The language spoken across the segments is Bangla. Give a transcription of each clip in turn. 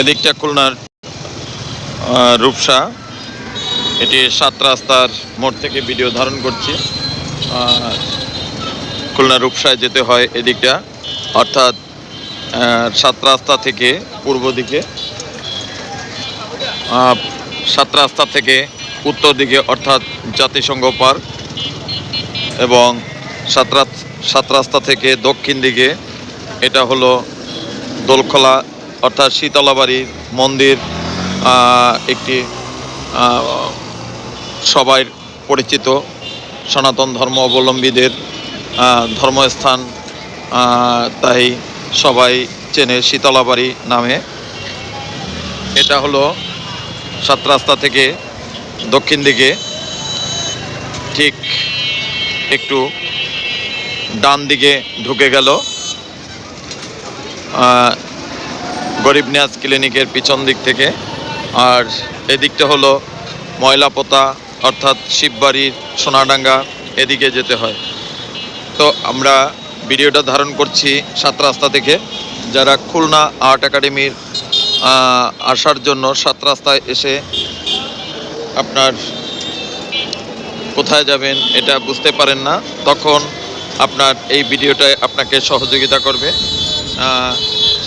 এদিকটা খুলনার রূপসা। এটি সাত রাস্তার মোড় থেকে ভিডিও ধারণ করছি। খুলনা রূপসায় যেতে হয় এদিকটা। অর্থাৎ সাত রাস্তা থেকে পূর্ব দিকে সাত রাস্তা থেকে উত্তর দিকে, অর্থাৎ জাতিসংঘ পার্ক এবং সাত রাস্তা থেকে দক্ষিণ দিকে, এটা হলো দোলখোলা অর্থাৎ শীতলাবাড়ির মন্দির একটি সবাই পরিচিত, সনাতন ধর্ম অবলম্বীদের ধর্মস্থান তাই সবাই চেনে শীতলাবাড়ি নামে। এটা হলো সাত রাস্তা থেকে দক্ষিণ দিকে, ঠিক একটু ডান দিকে ঢুকে গেল। গরিব নিয়াজ ক্লিনিকের পিছন দিক থেকে। আর এদিকটা হলো ময়লাপোতা, অর্থাৎ শিববাড়ির সোনাডাঙ্গা, এদিকে যেতে হয়। তো আমরা ভিডিওটা ধারণ করছি সাত রাস্তা থেকে। যারা খুলনা আর্ট একাডেমির আসার জন্য সাত রাস্তায় এসে আপনার কোথায় যাবেন এটা বুঝতে পারেন না, তখন আপনার এই ভিডিওটায় আপনাকে সহযোগিতা করবে।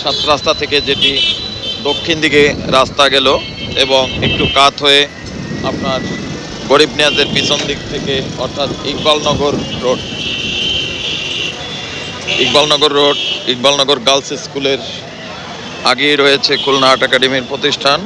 সাত রাস্তা থেকে যেটি দক্ষিণ দিকে রাস্তা গেল এবং একটু কাত হয়ে আপনার গরিব নিয়াজের পিছন দিক থেকে অর্থাৎ Iqbalnagar road Iqbalnagar road, Iqbalnagar girls স্কুলের আগেই রয়েছে খুলনা আর্ট একাডেমির প্রতিষ্ঠান।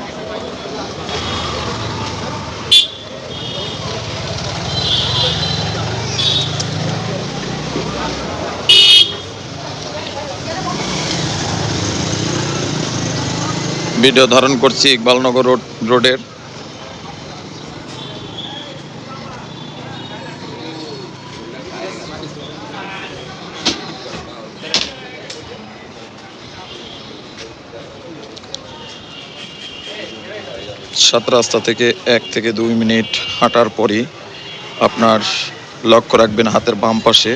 ভিডিও ধারণ করছি ইকবালনগর রোড, রোডের। সাত রাস্তা থেকে এক থেকে দুই মিনিট হাঁটার পরই আপনার লক্ষ্য রাখবেন হাতের বাম পাশে।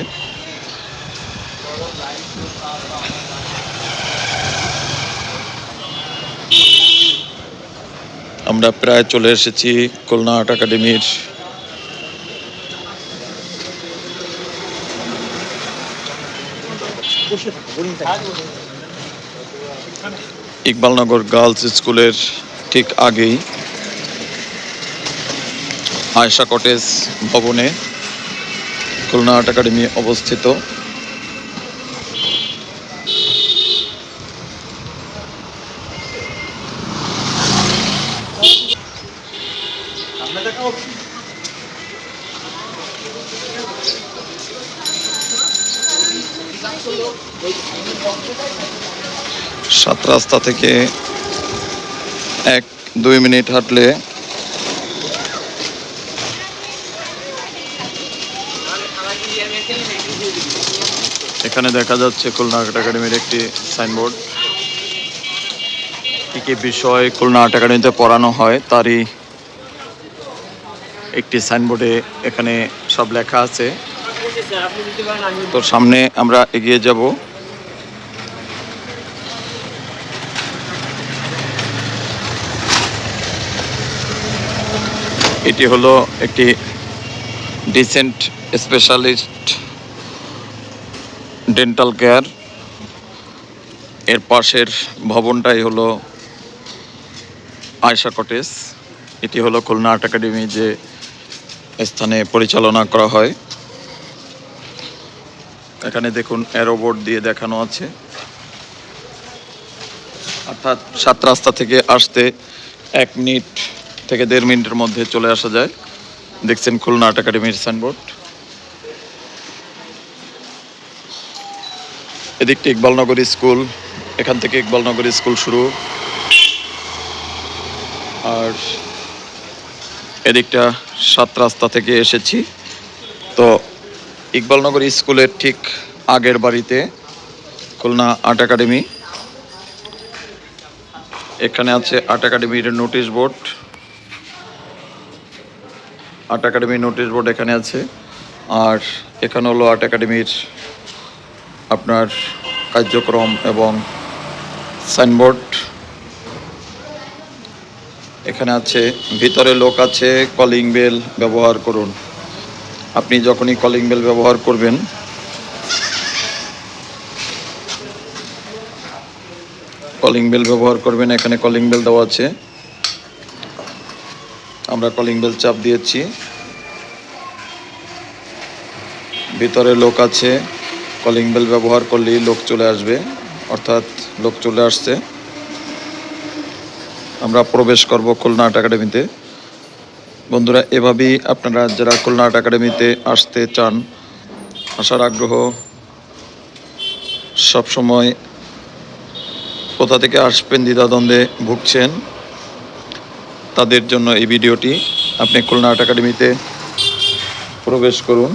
আমরা প্রায় চলে এসেছি খুলনা আর্ট একাডেমির। ইকবালনগর গার্লস স্কুলের ঠিক আগেই আয়শা কটেজ ভবনে খুলনা আর্ট একাডেমি অবস্থিত। সাত রাস্তা থেকে এক, দুই মিনিট হাঁটলে এখানে দেখা যাচ্ছে খুলনা আর্ট একাডেমির একটি সাইনবোর্ড। কী কী বিষয় খুলনা আর্ট একাডেমিতে পড়ানো হয়, তারই একটি সাইনবোর্ডে এখানে সব লেখা আছে। তো সামনে আমরা এগিয়ে যাব। এটি হলো একটি ডিসেন্ট স্পেশালিস্ট ডেন্টাল কেয়ার এর পাশের ভবনটাই হলো আয়শা কটেজ। এটি হলো খুলনা আর্ট একাডেমি যে স্থানে পরিচালনা করা হয়। এখানে দেখুন অ্যারোবোর্ড দিয়ে দেখানো আছে। অর্থাৎ সাত রাস্তা থেকে আসতে এক মিনিট থেকে দেড় মিনিটের মধ্যে চলে আসা যায়। দেখছেন খুলনা আর্ট একাডেমির সাইনবোর্ড এদিকটি ইকবালনগর স্কুল। এখান থেকে ইকবালনগর স্কুল শুরু। আর এদিকটা সাত রাস্তা থেকে এসেছি। তো ইকবালনগর স্কুলের ঠিক আগের বাড়িতে খুলনা আর্ট একাডেমি। এখানে আছে আর্ট একাডেমির নোটিশ বোর্ড। আর্ট একাডেমির নোটিশ বোর্ড এখানে আছে। আর এখানে হলো আর্ট একাডেমির আপনার কার্যক্রম এবং সাইনবোর্ড। এখানে আছে, ভিতরে লোক আছে কলিং বেল ব্যবহার করুন। আপনি যখনই কলিং বেল ব্যবহার করবেন কলিং বেল ব্যবহার করবেন, এখানে কলিং বেল দেওয়া আছে। আমরা কলিং বেল চাপ দিয়েছি। ভিতরে লোক আছে কলিং বেল ব্যবহার করলেই লোক চলে আসবে, অর্থাৎ লোক চলে আসছে। আমরা প্রবেশ করব খুলনা একাডেমিতে। বন্ধুরা, এভাবেই আপনারা যারা খুলনা একাডেমিতে আসতে চান, আসার আগ্রহ সবসময় কোথা থেকে আসবেন, দ্বিধাদ্বন্দ্বে ভুগছেন, তাদের জন্য এই ভিডিওটি আপনি খুলনা একাডেমিতে প্রবেশ করুন।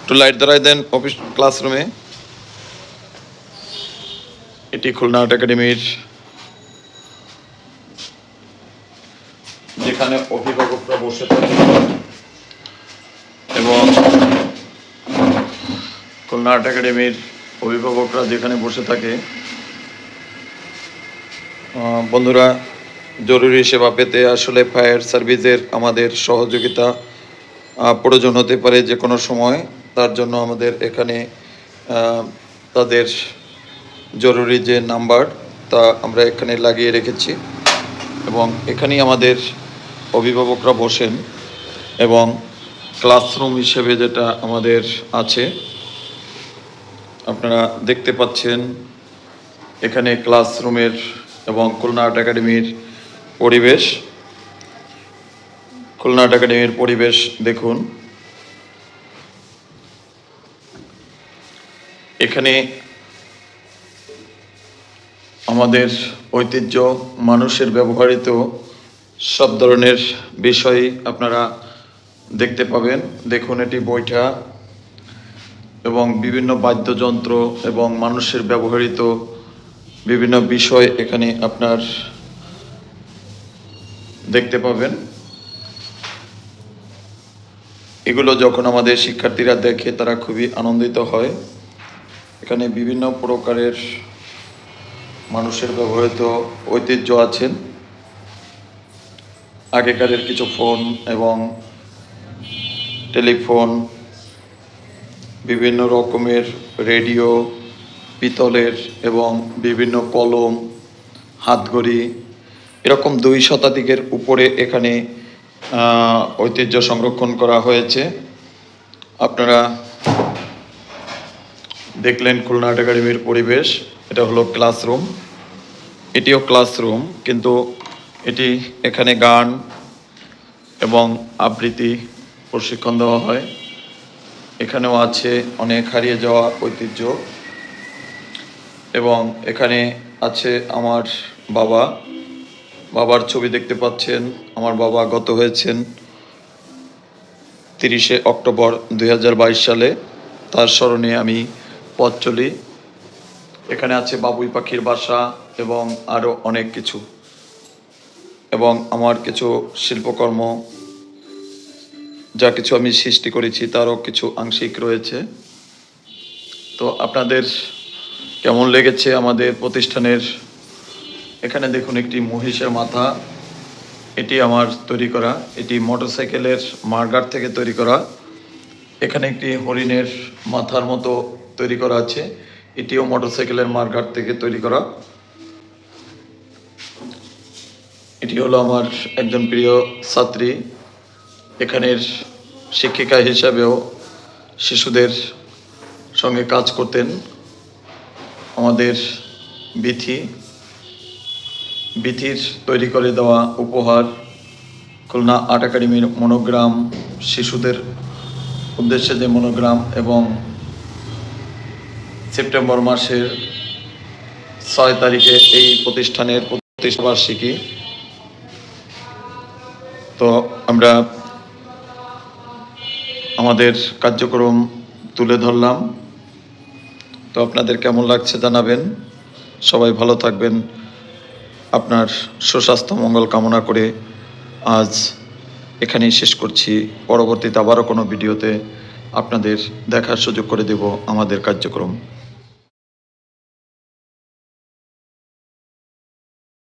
একটু লাইট ধরাই দেন অফিস ক্লাসরুমে এটি খুলনা আর্ট একাডেমির যেখানে অভিভাবকরা বসে থাকে এবং খুলনা আর্ট একাডেমির অভিভাবকরা যেখানে বসে থাকে বন্ধুরা, জরুরি সেবা পেতে আসলে ফায়ার সার্ভিসের আমাদের সহযোগিতা প্রয়োজন হতে পারে যে কোনো সময়। তার জন্য আমাদের এখানে তাদের জরুরি যে নাম্বার তা আমরা এখানে লাগিয়ে রেখেছি। এবং এখানেই আমাদের অভিভাবকরা বসেন এবং ক্লাসরুম হিসেবে যেটা আমাদের আছে, আপনারা দেখতে পাচ্ছেন এখানে ক্লাসরুমের এবং খুলনা আর্ট একাডেমির পরিবেশ। খুলনা আর্ট একাডেমির পরিবেশ দেখুন। এখানে আমাদের ঐতিহ্য মানুষের ব্যবহৃত সব ধরনের বিষয় আপনারা দেখতে পাবেন। দেখুন, এটি বইটা এবং বিভিন্ন বাদ্যযন্ত্র এবং মানুষের ব্যবহৃত বিভিন্ন বিষয় এখানে আপনার দেখতে পাবেন। এগুলো যখন আমাদের শিক্ষার্থীরা দেখে, তারা খুবই আনন্দিত হয়। এখানে বিভিন্ন প্রকারের মানুষের ব্যবহৃত ঐতিহ্য আছেন। আগেকারের কিছু ফোন এবং টেলিফোন, বিভিন্ন রকমের রেডিও, পিতলের এবং বিভিন্ন কলম, হাতঘড়ি, এরকম দুই শতাধিকের উপরে এখানে ঐতিহ্য সংরক্ষণ করা হয়েছে। আপনারা দেখলেন খুলনা একাডেমির পরিবেশ, এটা হলো ক্লাসরুম। এটিও ক্লাসরুম, কিন্তু এটি এখানে গান এবং আবৃত্তি প্রশিক্ষণ দেওয়া হয়। এখানেও আছে অনেক হারিয়ে যাওয়া ঐতিহ্য এবং এখানে আছে আমার বাবা। বাবার ছবি দেখতে পাচ্ছেন। আমার বাবা গত হয়েছেন তিরিশে অক্টোবর দু হাজার বাইশ সালে। তার স্মরণে আমি পথ চলি। এখানে আছে বাবুই পাখির বাসা এবং আরও অনেক কিছু। এবং আমার কিছু শিল্পকর্ম, যা কিছু আমি সৃষ্টি করেছি, তারও কিছু আংশিক রয়েছে। তো আপনাদের কেমন লেগেছে আমাদের প্রতিষ্ঠানের? এখানে দেখুন একটি মহিষের মাথা। এটি আমার তৈরি করা। এটি মোটরসাইকেলের মার্গার থেকে তৈরি করা। এখানে একটি হরিণের মাথার মতো তৈরি করা আছে। এটিও মোটরসাইকেলের মার্গার থেকে তৈরি করা। এটি হলো আমার একজন প্রিয় ছাত্রী। এখানের শিক্ষিকা হিসাবেও শিশুদের সঙ্গে কাজ করতেন। আমাদের বিথি, বিথির তৈরি করে দেওয়া উপহার, খুলনা আর্ট একাডেমির মনোগ্রাম, শিশুদের উদ্দেশ্যে যে মনোগ্রাম এবং সেপ্টেম্বর মাসের ছয় তারিখে এই প্রতিষ্ঠানের প্রতিষ্ঠা বার্ষিকী তো আমরা আমাদের কার্যক্রম তুলে ধরলাম। তো আপনাদের কেমন লাগছে জানাবেন। সবাই ভালো থাকবেন। আপনার সুস্বাস্থ্য, মঙ্গল কামনা করে আজ এখানেই শেষ করছি। পরবর্তীতে আবারও কোনো ভিডিওতে আপনাদের দেখার সুযোগ করে দেব আমাদের কার্যক্রম।